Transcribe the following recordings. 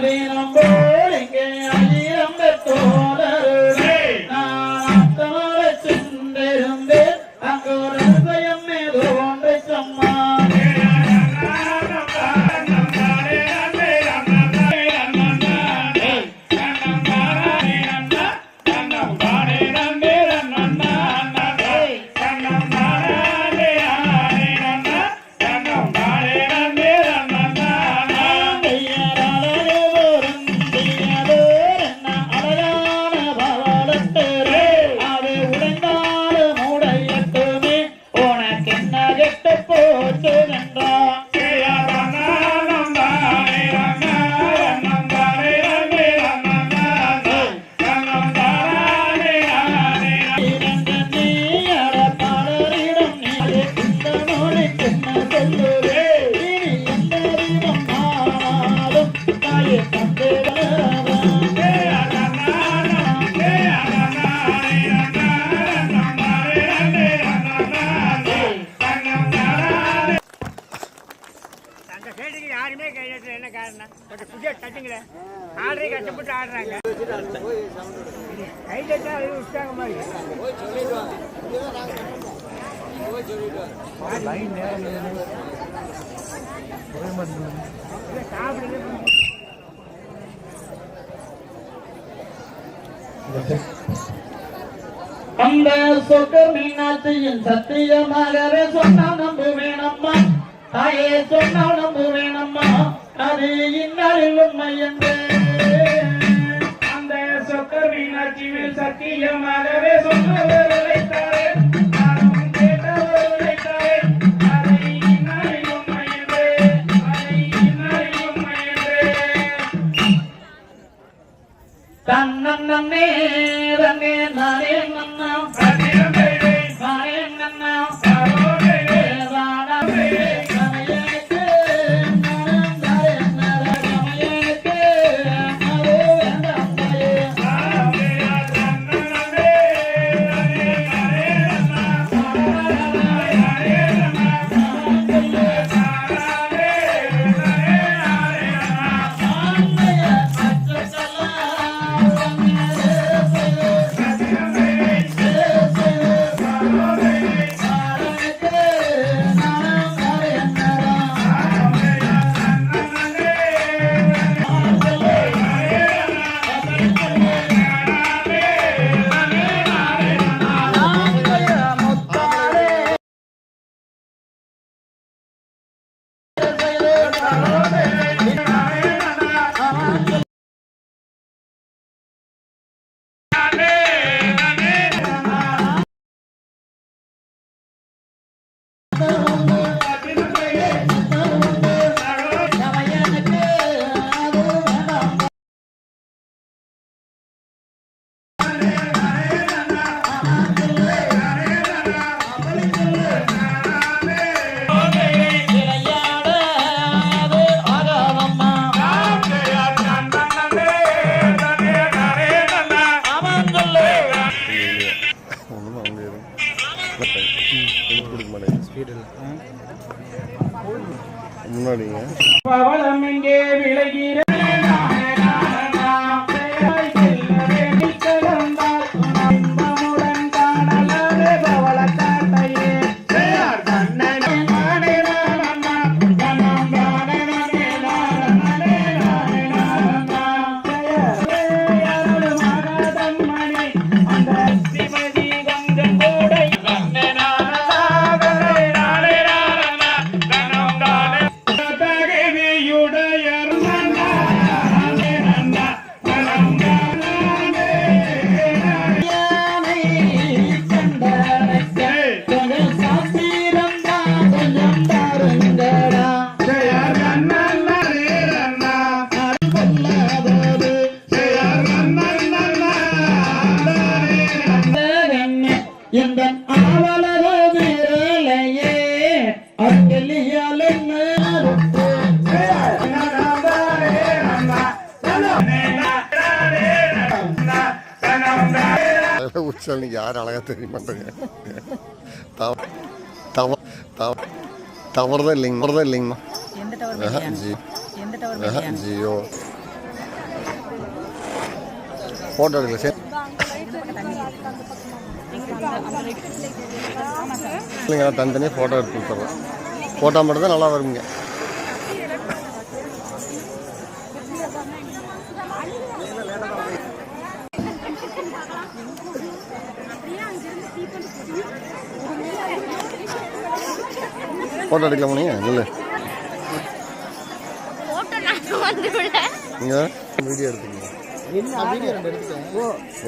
love in a அந்த சொட்டு மீனாட்சியின் சத்தியமாகவே சொன்னால் நம்புவேன் அம்மா தாயே சொன்னால் நம்புவேன் அம்மா அது இந்நாளில் உண்மை என்று. சொக்கர் மீனாட்சியில் சத்தியமாகவே சொன்னவர்களை தாரேன் தன்னே முன்னாடிங்க யார் அழகாக தெரிய மாட்டேங்க தவ தவ தவ டவர் தான் இல்லைங்க டவர் தான் இல்லைங்கம்மா ஜி ஜியோ ஃபோட்டோ எடுக்கல சார் இல்லைங்க தனித்தனியாக ஃபோட்டோ எடுத்து கொடுத்துட்றேன் ஃபோட்டோ மட்டும் தான் நல்லா வருங்க ஃபோட்டோ எடுக்கலாமா நீங்கள் இல்லை. நீங்கள் வீடியோ எடுத்துக்கீங்க.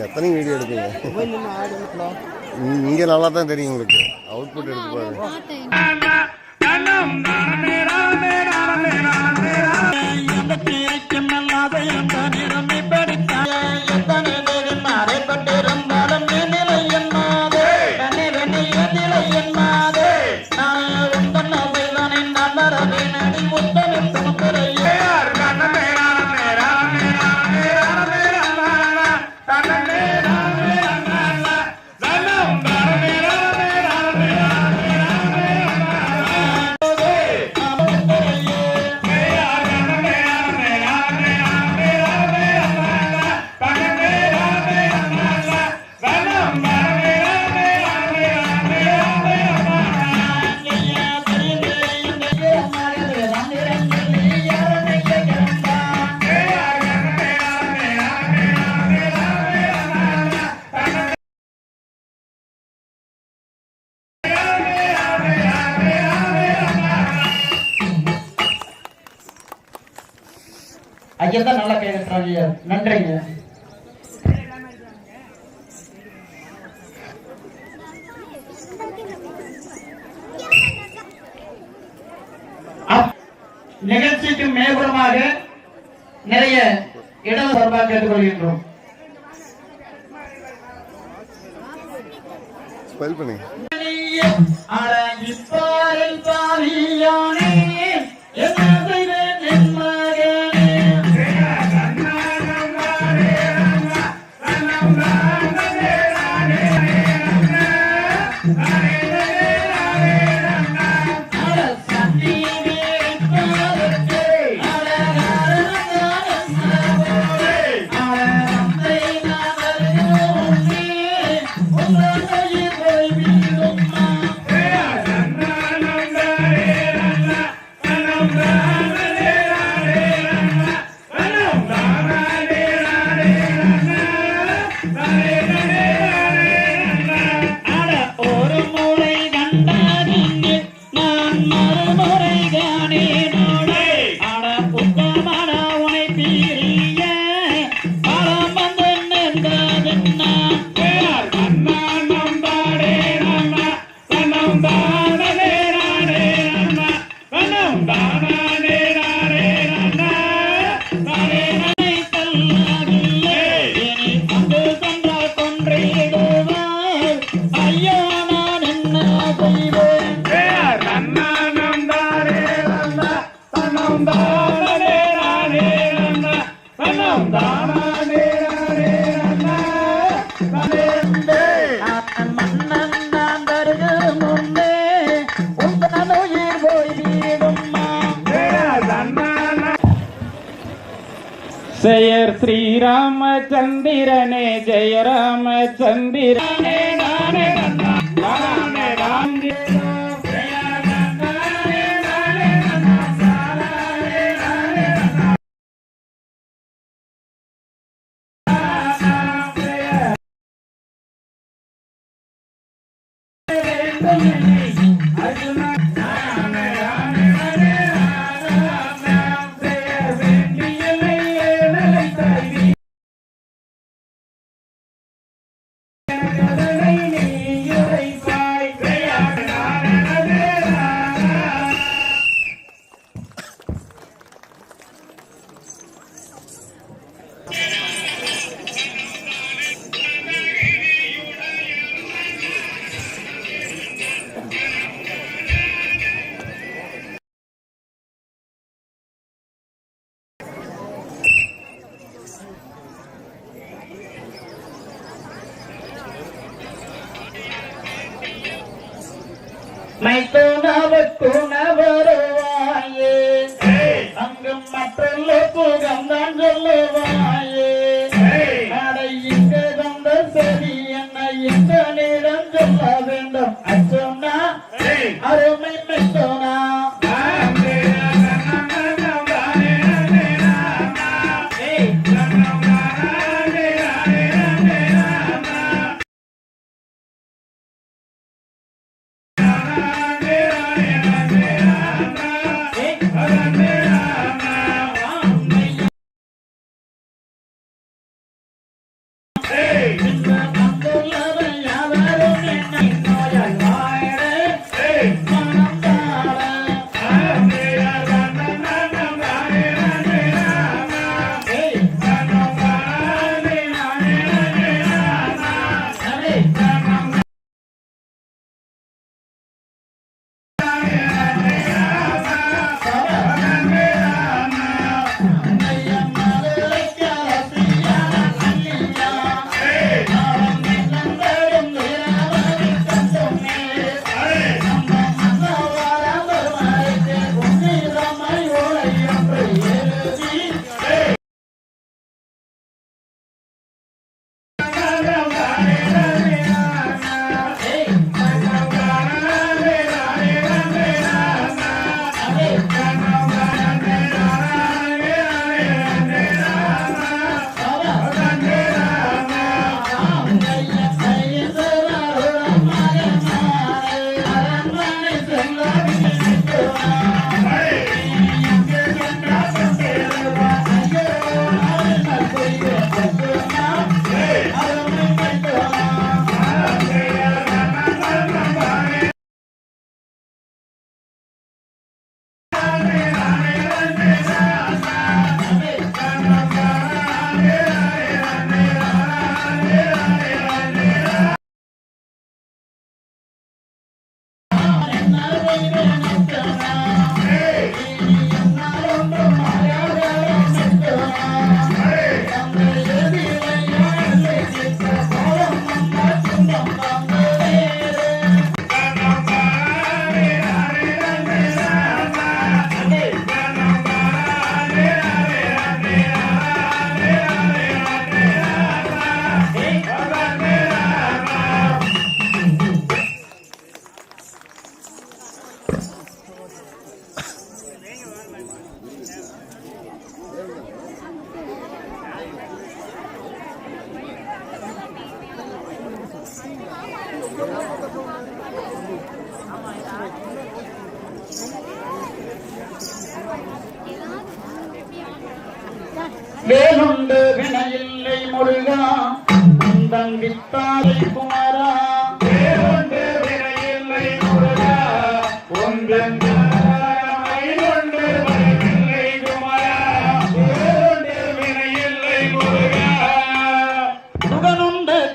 எத்தனை வீடியோ எடுப்பீங்க நீங்க நல்லா தான் தெரியும் உங்களுக்கு. அவுட்புட் எடுத்து பாருங்க. நிகழ்ச்சிக்கு மேற்புறமாக நிறைய இடம் சார்பாக கேட்டுக்கொள்கின்றோம். ஸ்மைல் பண்ணுங்க அட இப்பாரில் பாவியானே ஸ்ரீராமச்சந்திரனே ஜெய ராமச்சந்திரனே நானே நானே ராமே Thank you. துணவருவாயே அங்கும் மற்றல்ல புகந்தான் சொல்லுவாயே.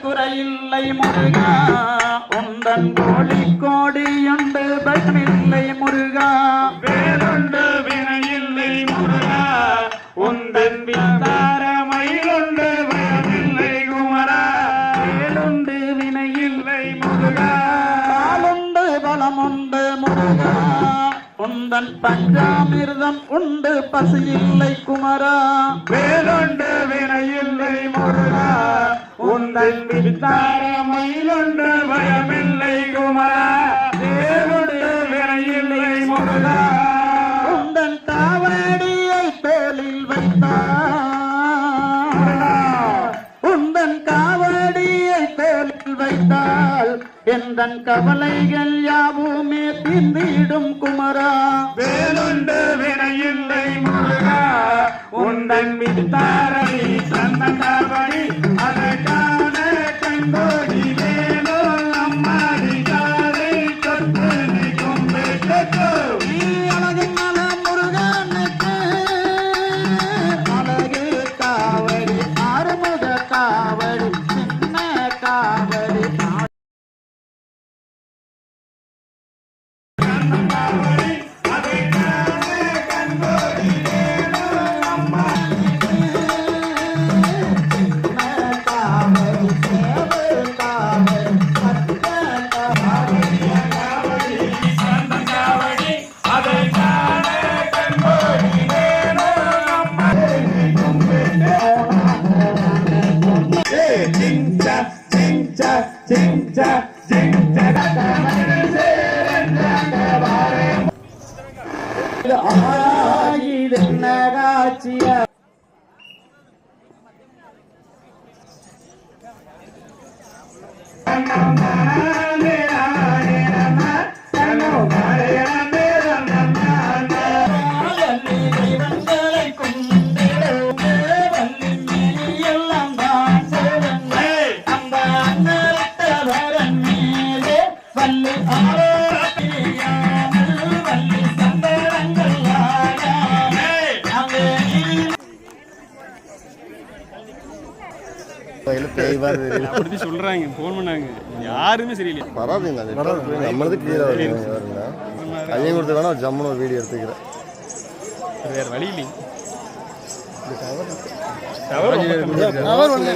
குறையில்லை முருகா உந்தன் கோழி கோடியுண்டு பயமில்லை முருகா. உந்தன் பஞ்சாமிர்தம் உண்டு பசியில்லை குமரா. வேலுண்டு வினையில்லை முருகா. உந்தன் வித்தார மயிலுண்டு பயமில்லை குமரா. வேலுண்டு வினையில்லை முருகா. உந்தன் காவடியை தோளில் வைத்தார் உந்தன் காவடியை தோளில் வைத்தால் எந்தன் கவலைகள் யாவுமே தீர்ந்திடும் குமரா. வேலுண்டு வினையில்லை முருகா. உந்தன் வித்தாரடி சந்தனா. சொல்றாங்க ஃபோன் பண்ணாங்க யாருமே சரியில்லை. வராதுங்க அது நம்மளது கிளியராக வருங்க கையும் கொடுத்து வேணா ஜம்முன்னு ஒரு வீடியோ எடுத்துக்கிறேன். வேற வழி இல்லை. அவர் வந்து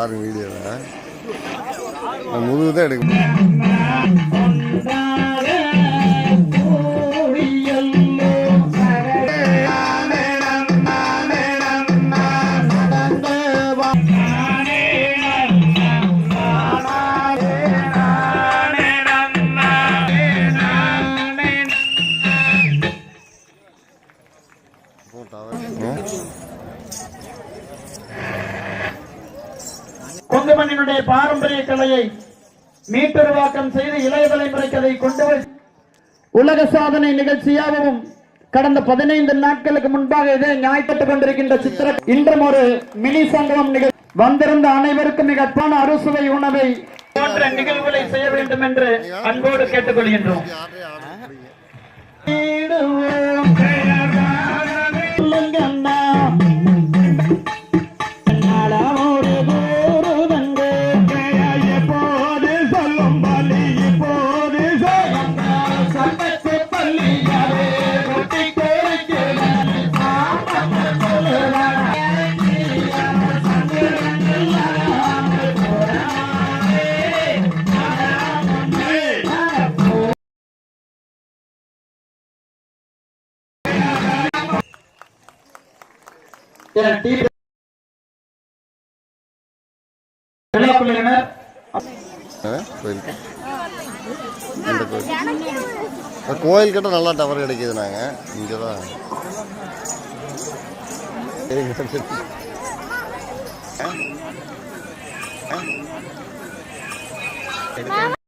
பாருங்க வீடியோவை நான் முதுகு தான் எடுக்க முடியும். மீட்டுருவாக்கம் செய்து இளைய தலைமுறைக்கு அதை கொண்டு உலக சாதனை நிகழ்ச்சியாகவும் கடந்த பதினைந்து நாட்களுக்கு முன்பாக இதே ஞாயிற்றுக் கொண்டிருக்கின்ற சித்திர இன்றும் ஒரு மினி சங்கமம் வந்திருந்த அனைவருக்கும் மிக அற்பான அறுசுவை உணவை போன்ற நிகழ்வுகளை செய்ய வேண்டும் என்று அன்போடு கேட்டுக்கொள்கின்றோம். கோயிலுக்கு இந்த கோயில். கோயில்கிட்ட நல்லா டவர் கிடைக்கிது நாங்கள் இங்கே தான் Mama.